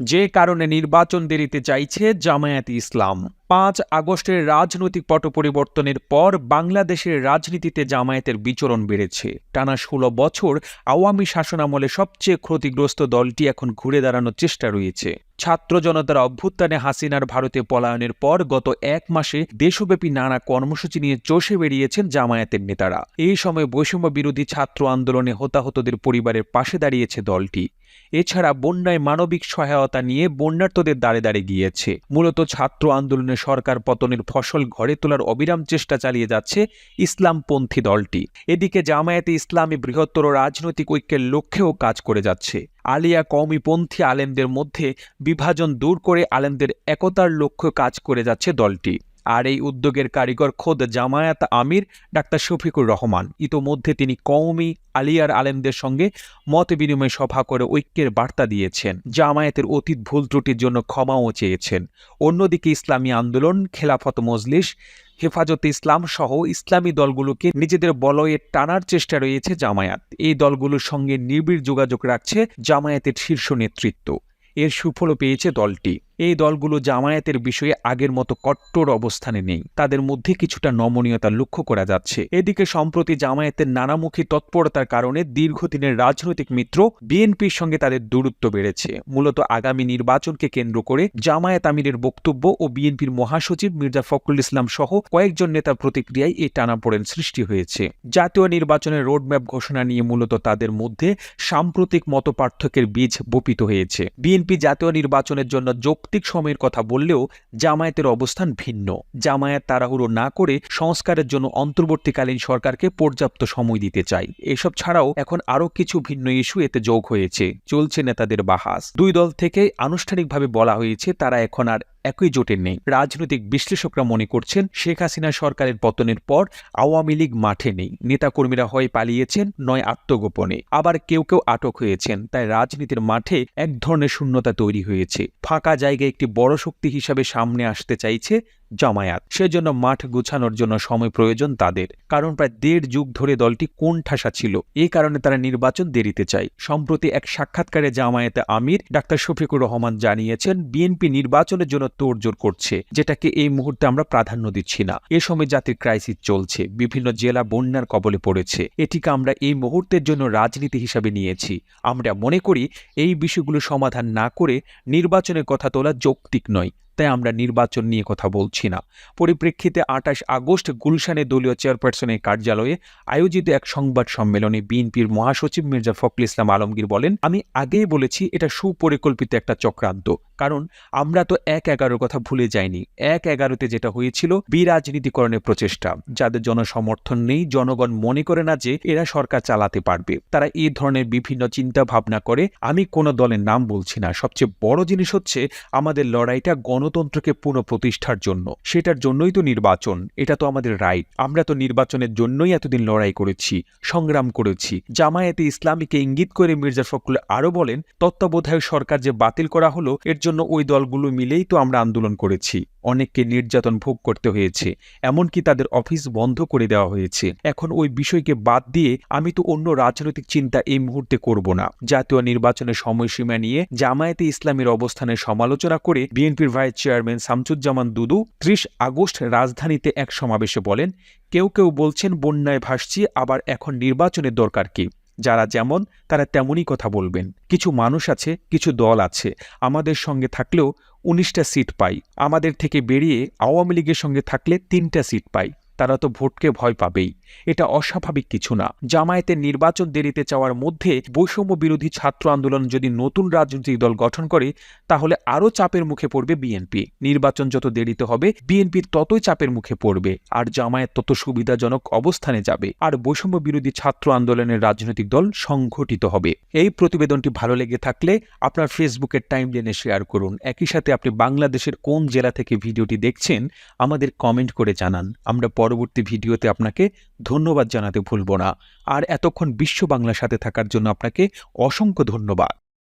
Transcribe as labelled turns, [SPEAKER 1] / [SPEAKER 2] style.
[SPEAKER 1] যে কারণে নির্বাচন দেরিতে চাইছে জামায়াত ইসলাম। পাঁচ আগস্টের রাজনৈতিক পট পরিবর্তনের পর বাংলাদেশের রাজনীতিতে জামায়াতের বিচরণ বেড়েছে। টানা ষোলো বছর আওয়ামী শাসনামলে সবচেয়ে ক্ষতিগ্রস্ত দলটি এখন ঘুরে দাঁড়ানোর চেষ্টা রয়েছে। ছাত্র জনতার অভ্যুত্থানে হাসিনার ভারতে পলায়নের পর গত এক মাসে দেশব্যাপী নানা কর্মসূচি নিয়ে চষে বেরিয়েছেন জামায়াতের নেতারা। এই সময় বৈষম্য বিরোধী ছাত্র আন্দোলনে হতাহতদের পরিবারের পাশে দাঁড়িয়েছে দলটি। এছাড়া বন্যায় মানবিক সহায়তা নিয়ে বন্যার্তদের দাঁড়ে দাঁড়ে গিয়েছে। মূলত ছাত্র আন্দোলনে সরকার পতনের ফসল ঘরে তোলার অবিরাম চেষ্টা চালিয়ে যাচ্ছে ইসলামপন্থী দলটি। এদিকে জামায়াতে ইসলামী বৃহত্তর রাজনৈতিক ঐক্যের লক্ষ্যেও কাজ করে যাচ্ছে। আলিয়া কওমিপন্থী আলেমদের মধ্যে বিভাজন দূর করে আলেমদের একতার লক্ষ্য কাজ করে যাচ্ছে দলটি। আর এই উদ্যোগের কারিগর খোদ জামায়াত আমির ডাক্তার শফিকুর রহমান। ইতোমধ্যে তিনি কওমি আলিয়ার আলেমদের সঙ্গে মত বিনিময় সভা করে ঐক্যের বার্তা দিয়েছেন। জামায়াতের অতীত ভুল ত্রুটির জন্য ক্ষমাও চেয়েছেন। অন্যদিকে ইসলামী আন্দোলন, খেলাফত মজলিস, হেফাজতে ইসলাম সহ ইসলামী দলগুলোকে নিজেদের বলয়ে টানার চেষ্টা রয়েছে জামায়াত। এই দলগুলোর সঙ্গে নিবিড় যোগাযোগ রাখছে জামায়াতের শীর্ষ নেতৃত্ব। এর সুফলও পেয়েছে দলটি। এই দলগুলো জামায়াতের বিষয়ে আগের মতো কট্টর অবস্থানে নেই। তাদের মধ্যে কিছুটা নমনীয়তা লক্ষ্য করা যাচ্ছে। এদিকে সম্প্রতি জামায়াতের নানামুখী তৎপরতার কারণে দীর্ঘদিনের রাজনৈতিক মিত্র বিএনপির সঙ্গে তাদের দূরত্ব বেড়েছে। মূলত আগামী নির্বাচনকে কেন্দ্র করে জামায়াত আমিরের বক্তব্য ও বিএনপির মহাসচিব মির্জা ফখরুল ইসলাম সহ কয়েকজন নেতার প্রতিক্রিয়ায় এই টানাপোড়েন সৃষ্টি হয়েছে। জাতীয় নির্বাচনের রোডম্যাপ ঘোষণা নিয়ে মূলত তাদের মধ্যে সাম্প্রতিক মতপার্থক্যের বীজ বপিত হয়েছে। বিএনপি জাতীয় নির্বাচনের জন্য যোগ যৌক্তিক সময়ের কথা বললেও জামায়াতের অবস্থান ভিন্ন। জামায়াত তাড়াহুড়ো না করে সংস্কারের জন্য অন্তর্বর্তীকালীন সরকারকে পর্যাপ্ত সময় দিতে চাই এসব ছাড়াও এখন আরও কিছু ভিন্ন ইস্যু এতে যোগ হয়েছে। চলছে নেতাদের বাহাস। দুই দল থেকে আনুষ্ঠানিকভাবে বলা হয়েছে তারা এখন আর একই জোটের নেই। রাজনৈতিক বিশ্লেষকরা মনে করছেন শেখ হাসিনা সরকারের পতনের পর আওয়ামী লীগ মাঠে নেই। নেতাকর্মীরা হয় পালিয়েছেন, নয় আত্মগোপনে। আবার কেউ কেউ আটক হয়েছেন, তাই রাজনীতির মাঠে এক ধরনের শূন্যতা তৈরি হয়েছে। ফাঁকা জায়গায় একটি বড় শক্তি হিসাবে সামনে আসতে চাইছে জামায়াত। সেজন্য মাঠ গুছানোর জন্য সময় প্রয়োজন তাদের। কারণ প্রায় দেড় যুগ ধরে দলটি কোন ঠাসা ছিল, এ কারণে তারা নির্বাচন দেরিতে চায়। সম্প্রতি এক সাক্ষাৎকারে জামায়াতে আমির ডাক্তার শফিকুর রহমান জানিয়েছেন, বিএনপি নির্বাচনের জন্য তোড়জোড় করছে, যেটাকে এই মুহূর্তে আমরা প্রাধান্য দিচ্ছি না। এ সময় জাতির ক্রাইসিস চলছে, বিভিন্ন জেলা বন্যার কবলে পড়েছে। এটিকে আমরা এই মুহূর্তের জন্য রাজনীতি হিসাবে নিয়েছি। আমরা মনে করি, এই বিষয়গুলো সমাধান না করে নির্বাচনের কথা তোলা যৌক্তিক নয়। তাই আমরা নির্বাচন নিয়ে কথা বলছি না। পরিপ্রেক্ষিতে আঠাশ আগস্ট গুলশানে দলীয় চেয়ারপারসনের কার্যালয়ে আয়োজিত এক সংবাদ সম্মেলনে বিএনপির মহাসচিব মির্জা ফখরুল ইসলাম আলমগীর বলেন, আমি আগেই বলেছি এটা সুপরিকল্পিত একটা চক্রান্ত, কারণ আমরা তো এক এগারোর কথা ভুলে যাইনি। এক এগারোতে যেটা হয়েছিল, বিরাজনীতিকরণের প্রচেষ্টা। যাদের জনসমর্থন নেই, জনগণ মনে করে না যে এরা সরকার চালাতে পারবে। তারা এই ধরনের বিভিন্ন চিন্তা ভাবনা করে। আমি কোনো দলের নাম বলছি না। সবচেয়ে বড় জিনিস হচ্ছে, আমাদের লড়াইটা গণতন্ত্রকে পুনঃপ্রতিষ্ঠার জন্য। সেটার জন্যই তো নির্বাচন, এটা তো আমাদের রাইট আমরা তো নির্বাচনের জন্যই এতদিন লড়াই করেছি, সংগ্রাম করেছি। জামায়াতে ইসলামীকে ইঙ্গিত করে মির্জা ফখরুল আরও বলেন, তত্ত্বাবধায়ক সরকার যে বাতিল করা হলো, এর জন্য ওই দলগুলো মিলেই তো আমরা আন্দোলন করেছি। অনেককে নির্যাতন ভোগ করতে হয়েছে, এমনকি তাদের অফিস বন্ধ করে দেওয়া হয়েছে। এখন ওই বিষয়কে বাদ দিয়ে আমি তো অন্য রাজনৈতিক চিন্তা এই মুহূর্তে করব না। জাতীয় নির্বাচনের সময়সীমা নিয়ে জামায়াতে ইসলামের অবস্থানের সমালোচনা করে বিএনপির ভাইস চেয়ারম্যান শামসুজ্জামান দুদু ত্রিশ আগস্ট রাজধানীতে এক সমাবেশে বলেন, কেউ কেউ বলছেন বন্যায় ভাসছি, আবার এখন নির্বাচনের দরকার কি? যারা যেমন, তারা তেমনই কথা বলবেন। কিছু মানুষ আছে, কিছু দল আছে। আমাদের সঙ্গে থাকলেও উনিশটা সিট পাই। আমাদের থেকে বেরিয়ে আওয়ামী লীগের সঙ্গে থাকলে তিনটা সিট পাই। তারা তো ভোটকে ভয় পাবেই। এটা অস্বাভাবিক কিছু না। জামায়াতের নির্বাচন দেরিতে চাওয়ার মধ্যে বৈষম্য বিরোধী ছাত্র আন্দোলন যদি নতুন রাজনৈতিক দল গঠন করে, তাহলে আরও চাপের মুখে পড়বে বিএনপি। নির্বাচন যত দেরিতে হবে, বিএনপির ততই চাপের মুখে পড়বে। আর জামায়াত তত সুবিধাজনক অবস্থানে যাবে। আর বৈষম্য বিরোধী ছাত্র আন্দোলনের রাজনৈতিক দল সংঘটিত হবে। এই প্রতিবেদনটি ভালো লেগে থাকলে আপনার ফেসবুকের টাইম লেনে শেয়ার করুন। একই সাথে আপনি বাংলাদেশের কোন জেলা থেকে ভিডিওটি দেখছেন, আমাদের কমেন্ট করে জানান। আমরা পরবর্তী ভিডিওতে আপনাকে ধন্যবাদ জানাতে ভুলব না। আর এতক্ষণ বিশ্ব বাংলার সাথে থাকার জন্য আপনাকে অসংখ্য ধন্যবাদ।